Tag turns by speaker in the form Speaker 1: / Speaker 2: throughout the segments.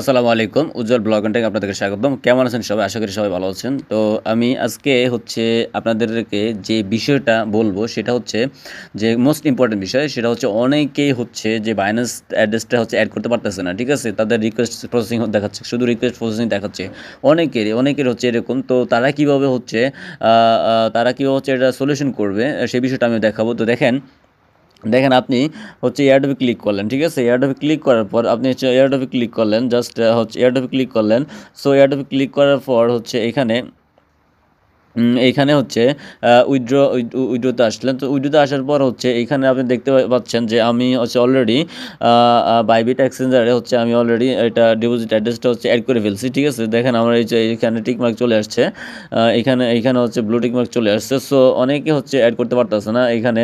Speaker 1: আসসালামু আলাইকুম, উজ্জ্বল ব্লগ থেকে আপনাদেরকে স্বাগতম। কেমন আছেন সবাই? আশা করি সবাই ভালো আছেন। তো আমি আজকে হচ্ছে আপনাদেরকে যে বিষয়টা বলব, সেটা হচ্ছে যে মোস্ট ইম্পর্টেন্ট বিষয়, সেটা হচ্ছে অনেকেই হচ্ছে যে বাইন্যান্স অ্যাড্রেসটা হচ্ছে অ্যাড করতে পারতেছে না, ঠিক আছে? তাদের রিকোয়েস্ট প্রসেসিং দেখাচ্ছে, শুধু রিকোয়েস্ট প্রসেসিং দেখাচ্ছে। অনেকেরই, অনেকের হচ্ছে এরকম। তো তারা কীভাবে হচ্ছে তারা কীভাবে হচ্ছে এটা সলিউশন করবে সেই বিষয়টা আমি দেখাবো। তো দেখেন দেখেন আপনি হচ্ছে এয়ারডপে ক্লিক করলেন, ঠিক আছে? এয়ারডপে ক্লিক করার পর আপনি হচ্ছে এয়ারডপে ক্লিক করলেন জাস্ট হচ্ছে এয়ারডপে ক্লিক করলেন। সো এয়ারডপে ক্লিক করার পর হচ্ছে এখানে এইখানে হচ্ছে উইথড্র উইথড্রোতে আসলেন। তো উইড্রোতে আসার পর হচ্ছে এইখানে আপনি দেখতে পাচ্ছেন যে আমি হচ্ছে অলরেডি বাইবিট এক্সচেঞ্জারে হচ্ছে আমি অলরেডি এটা ডিপোজিট অ্যাড্রেসটা হচ্ছে অ্যাড করে ফেলছি, ঠিক আছে? দেখেন আমার এই যে এখানে টিকমার্ক চলে আসছে এখানে এইখানে হচ্ছে ব্লু টিকমার্ক চলে আসছে। সো অনেকে হচ্ছে অ্যাড করতে পারতেছে না। এখানে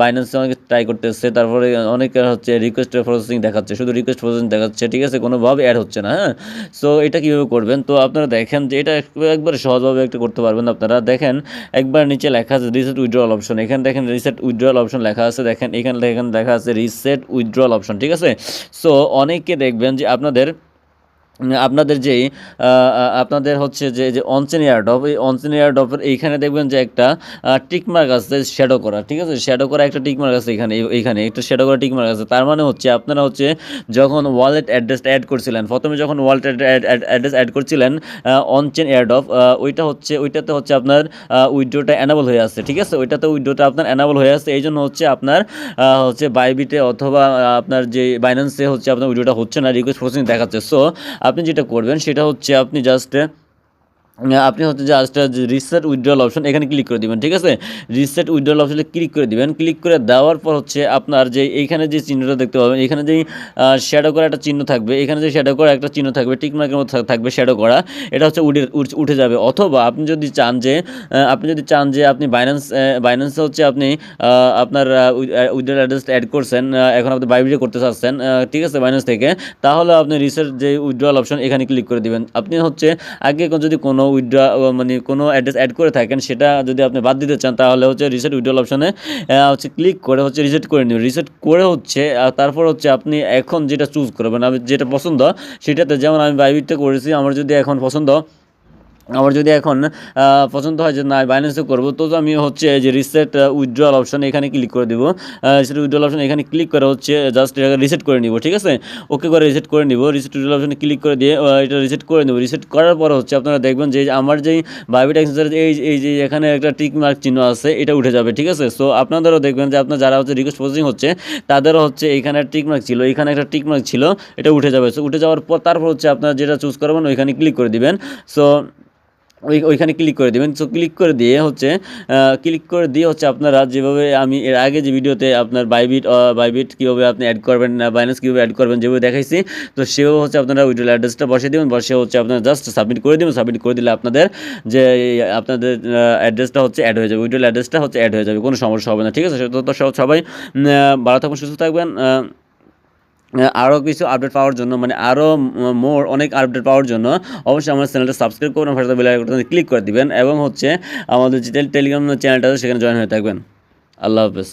Speaker 1: বাইন্যান্সে অনেকে ট্রাই করতেছে, তারপরে অনেকে হচ্ছে রিকোয়েস্ট প্রসেসিং দেখাচ্ছে, শুধু রিকোয়েস্ট প্রসেসিং দেখাচ্ছে, ঠিক আছে? কোনোভাবে অ্যাড হচ্ছে না হ্যাঁ? সো এটা কীভাবে করবেন? তো আপনারা দেখেন যে এটা একবারে সহজভাবে একটা করতে পারবেন আপনারা। দেখেন, একবার নিচে লেখা আছে রিসেট উইথড্রল অপশন এখানে দেখেন রিসেট উইথড্রল অপশন লেখা আছে। দেখেন, এখানে দেখেন লেখা আছে রিসেট উইথড্রল অপশন ঠিক আছে? সো অনেককে দেখবেন যে আপনাদের আপনাদের আহ, আপনাদের হচ্ছে যে যে অনচেন এয়ারডপ এই অনচেন এয়ারডপের এইখানে দেখবেন যে একটা টিকমার্ক আছে শ্যাডো করা ঠিক আছে? শ্যাডো করা একটা টিকমার্ক আছে এখানে এইখানে একটা শ্যাডো করা টিকমার্ক আছে। তার মানে হচ্ছে আপনারা হচ্ছে যখন ওয়ালেট অ্যাড্রেসটা অ্যাড করছিলেন প্রথমে যখন ওয়ালেট অ্যাড্রেস অ্যাড করছিলেন অনচেন এয়ারডপ ওইটা হচ্ছে ওইটাতে হচ্ছে আপনার উইড্রোটা অ্যানাবল হয়ে আছে ঠিক আছে? ওইটাতে উইড্রোটা আপনার অ্যানাবল হয়ে আছে এই জন্য হচ্ছে আপনার হচ্ছে বাইবিটে অথবা আপনার যে বাইন্যান্সে হচ্ছে আপনার উইড্রোটা হচ্ছে না রিকোয়েস্ট প্রসেসিং দেখাচ্ছে। সো আপনি যেটা করবেন সেটা হচ্ছে আপনি জাস্ট আপনি হচ্ছে যে জাস্ট রিসেট উইথড্রল অপশন এখানে ক্লিক করে দিবেন, ঠিক আছে? রিসেট উইথড্রল অপশনে ক্লিক করে দিবেন। ক্লিক করে দেওয়ার পর হচ্ছে আপনার যে এইখানে যে চিহ্নটা দেখতে পাবেন, এখানে যেই শ্যাডো করা একটা চিহ্ন থাকবে, এখানে যে শ্যাডো করা একটা চিহ্ন থাকবে টিক মার্কের মতো থাকবে শ্যাডো করা, এটা হচ্ছে উঠে উঠে যাবে। অথবা আপনি যদি চান যে আপনি যদি চান যে আপনি বাইন্যান্স বাইন্যান্সে হচ্ছে আপনি আপনার উইথড্রল অ্যাড্রেস অ্যাড করছেন এখন আপনি বাইবিটে করতে চাচ্ছেন ঠিক আছে বাইন্যান্স থেকে, তাহলে আপনি রিসেট যে উইথড্রল অপশন এখানে ক্লিক করে দিবেন। আপনি হচ্ছে আগে যদি কোনো উইথড্র মানে কোনো অ্যাড্রেস অ্যাড করে থাকেন, সেটা যদি আপনি বাদ দিতে চান, তাহলে হচ্ছে রিসেট উইড্রল অপশানে হচ্ছে ক্লিক করে হচ্ছে রিসেট করে নিন। রিসেট করে হচ্ছে তারপর হচ্ছে আপনি এখন যেটা চুজ করবেন, আমি যেটা পছন্দ, সেটাতে যেমন আমি বাইবিটটা করেছি, আমার যদি এখন পছন্দ আমার যদি এখন পছন্দ হয় যে না বাইন্যান্সে করব, তো আমি হচ্ছে যে রিসেট উইথড্রল অপশন এখানে ক্লিক করে দিব। রিসেট উইথড্রল অপশন এখানে ক্লিক করে হচ্ছে জাস্ট এটাকে রিসেট করে নিব, ঠিক আছে? ওকে করে রিসেট করে নিব রিসেট উইথড্রল অপশনে ক্লিক করে দিয়ে এটা রিসেট করে নেব। রিসেট করার পর হচ্ছে আপনারা দেখবেন যে আমার যেই বাইবিট এক্সচেঞ্জের এই এই যে এখানে একটা টিক মার্ক চিহ্ন আছে, এটা উঠে যাবে, ঠিক আছে? সো আপনাদেরও দেখবেন যে আপনার যারা হচ্ছে রিকোয়েস্ট প্রসেসিং হচ্ছে, তাদেরও হচ্ছে এইখানে টিক মার্ক ছিল, এখানে একটা টিক মার্ক ছিল, এটা উঠে যাবে। সো উঠে যাওয়ার পর তারপর হচ্ছে আপনারা যেটা চুজ করবেন, ওইখানে ক্লিক করে দিবেন। সো ওই ওইখানে ক্লিক করে দেবেন। সো ক্লিক করে দিয়ে হচ্ছে ক্লিক করে দিয়ে হচ্ছে আপনারা যেভাবে আমি এর আগে যে ভিডিওতে আপনার বাইবিট বাইবিট কীভাবে আপনি অ্যাড করবেন বাইন্যান্স কীভাবে অ্যাড করবেন যেভাবে দেখাইছি, তো সেভাবে হচ্ছে আপনারা উইড্রোল অ্যাড্রেসটা বসিয়ে দেবেন বসে হচ্ছে আপনারা জাস্ট সাবমিট করে দেবেন। সাবমিট করে দিলে আপনাদের যে আপনাদের অ্যাড্রেসটা হচ্ছে অ্যাড হয়ে যাবে। উইড্রোল অ্যাড্রেসটা হচ্ছে অ্যাড হয়ে যাবে। কোনো সমস্যা হবে না। ঠিক আছে? তো সবাই ভালো থাকবেন সুস্থ থাকবেন। আরও কিছু আপডেট পাওয়ার জন্য মানে আরও মোর অনেক আপডেট পাওয়ার জন্য অবশ্যই আমার চ্যানেলটা সাবস্ক্রাইব করবেন ফার্স্ট বেল আইকনটা ক্লিক করে দিবেন। এবং হচ্ছে আমাদের যে টেলিগ্রাম চ্যানেলটা সেখানে জয়েন হয়ে থাকবেন। আল্লাহ হাফেজ।